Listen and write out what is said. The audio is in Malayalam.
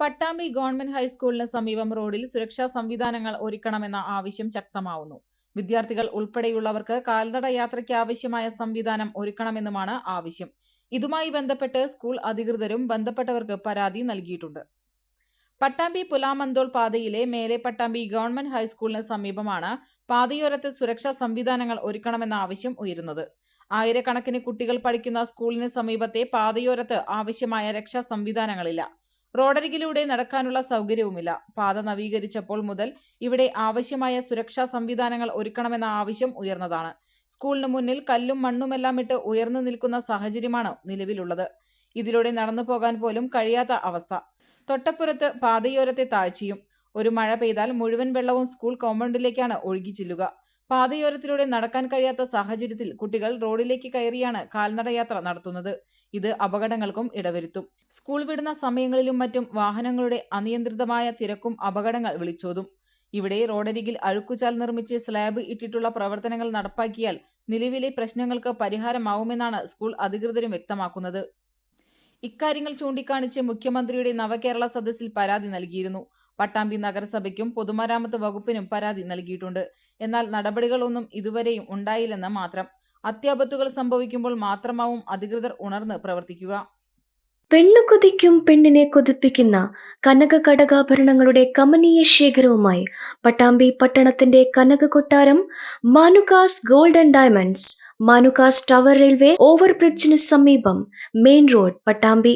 പട്ടാമ്പി ഗവൺമെന്റ് ഹൈസ്കൂളിന് സമീപം റോഡിൽ സുരക്ഷാ സംവിധാനങ്ങൾ ഒരുക്കണമെന്ന ആവശ്യം ശക്തമാവുന്നു. വിദ്യാർത്ഥികൾ ഉൾപ്പെടെയുള്ളവർക്ക് കാൽനട യാത്രയ്ക്ക് ആവശ്യമായ സംവിധാനം ഒരുക്കണമെന്നുമാണ് ആവശ്യം. ഇതുമായി ബന്ധപ്പെട്ട് സ്കൂൾ അധികൃതരും ബന്ധപ്പെട്ടവർക്ക് പരാതി നൽകിയിട്ടുണ്ട്. പട്ടാമ്പി പുലാമന്തോൾ പാതയിലെ മേലെ പട്ടാമ്പി ഗവൺമെന്റ് ഹൈസ്കൂളിന് സമീപമാണ് പാതയോരത്ത് സുരക്ഷാ സംവിധാനങ്ങൾ ഒരുക്കണമെന്ന ആവശ്യം ഉയരുന്നത്. ആയിരക്കണക്കിന് കുട്ടികൾ പഠിക്കുന്ന സ്കൂളിന് സമീപത്തെ പാതയോരത്ത് ആവശ്യമായ രക്ഷാ സംവിധാനങ്ങളില്ല. റോഡരികിലൂടെ നടക്കാനുള്ള സൗകര്യവുമില്ല. പാത നവീകരിച്ചപ്പോൾ മുതൽ ഇവിടെ ആവശ്യമായ സുരക്ഷാ സംവിധാനങ്ങൾ ഒരുക്കണമെന്ന ആവശ്യം ഉയർന്നതാണ്. സ്കൂളിന് മുന്നിൽ കല്ലും മണ്ണുമെല്ലാം ഇട്ട് ഉയർന്നു നിൽക്കുന്ന സാഹചര്യമാണ് നിലവിലുള്ളത്. ഇതിലൂടെ നടന്നു പോകാൻ പോലും കഴിയാത്ത അവസ്ഥ. തൊട്ടപ്പുറത്ത് പാതയോരത്തെ താഴ്ചയും. ഒരു മഴ പെയ്താൽ മുഴുവൻ വെള്ളവും സ്കൂൾ കോമ്പൗണ്ടിലേക്കാണ് ഒഴുകി ചെല്ലുക. പാതയോരത്തിലൂടെ നടക്കാൻ കഴിയാത്ത സാഹചര്യത്തിൽ കുട്ടികൾ റോഡിലേക്ക് കയറിയാണ് കാൽനടയാത്ര നടത്തുന്നത്. ഇത് അപകടങ്ങൾക്കും ഇടവരുത്തും. സ്കൂൾ വിടുന്ന സമയങ്ങളിലും മറ്റും വാഹനങ്ങളുടെ അനിയന്ത്രിതമായ തിരക്കും അപകടങ്ങൾ വിളിച്ചോതും. ഇവിടെ റോഡരികിൽ അഴുക്കുചാൽ നിർമ്മിച്ച് സ്ലാബ് ഇട്ടിട്ടുള്ള പ്രവർത്തനങ്ങൾ നടപ്പാക്കിയാൽ നിലവിലെ പ്രശ്നങ്ങൾക്ക് പരിഹാരമാവുമെന്നാണ് സ്കൂൾ അധികൃതരും വ്യക്തമാക്കുന്നത്. ഇക്കാര്യങ്ങൾ ചൂണ്ടിക്കാണിച്ച് മുഖ്യമന്ത്രിയുടെ നവകേരള സദസ്സിൽ പരാതി നൽകിയിരുന്നു. പട്ടാമ്പി നഗരസഭയ്ക്കും പൊതുമരാമത്ത് വകുപ്പിനും പരാതി നൽകിയിട്ടുണ്ട്. എന്നാൽ നടപടികളൊന്നും ഇതുവരെയും ഉണ്ടായില്ലെന്ന് മാത്രം. അത്യാപത്തുകൾ സംഭവിക്കുമ്പോൾ മാത്രമാവും അധികൃതർ ഉണർന്ന് പ്രവർത്തിക്കുക. പെണ്ണു കൊതിക്കും പെണ്ണിനെ കൊതിപ്പിക്കുന്ന കനക കടകാഭരണങ്ങളുടെ കമനീയ ശേഖരവുമായി പട്ടാമ്പി പട്ടണത്തിന്റെ കനക കൊട്ടാരം Manukas gold and diamonds Manukas tower railway ഓവർബ്രിഡ്ജിന് സമീപം മെയിൻ റോഡ് പട്ടാമ്പി